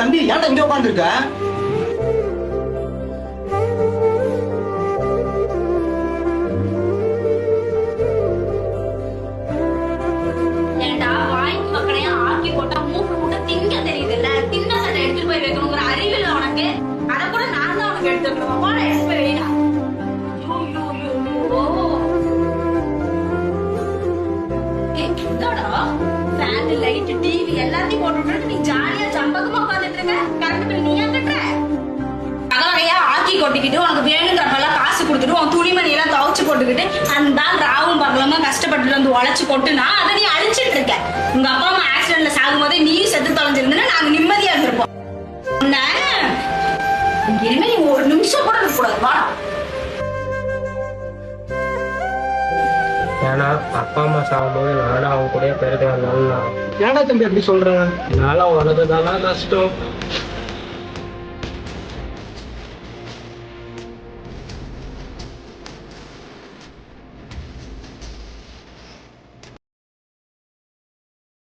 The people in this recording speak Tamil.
தம்பி ஏன்டா இங்க உட்காந்துருக்க ஆக்கி போட்டா மூக்கு தெரியுது அறிவு இல்ல கூட எல்லாத்தையும் ஜம்பகமா உட்கார்ந்துட்டு இருக்க. நீயா கட்டுற? வகை ஆக்கி கொட்டிக்கிட்டு உனக்கு வேணுங்கிறப்பெல்லாம் காசு கொடுத்துட்டு உன் துணிமணி எல்லாம் துவைச்சு போட்டுக்கிட்டு அந்த ஆள் ராவும் பகலமா கஷ்டப்பட்டு வந்து உழைச்சு கொட்டுனா அதை நீ அழிச்சிட்டு இருக்க உங்க அப்பா அம்மா ஆக்சிடென்ட்ல சாகும் போதே நீ செத்து தொலைஞ்சிருந்தா நாங்க நிம்மதியா இருந்திருப்போம் உன்னை இனிமே ஒரு நிமிஷம் கூட ஏன்னா அப்பா அம்மா சாகும்போது நானும் அவங்க கூட வந்தாலும் ஏன்டா தம்பி அப்படி சொல்ற? என்னால தானே கஷ்டம்.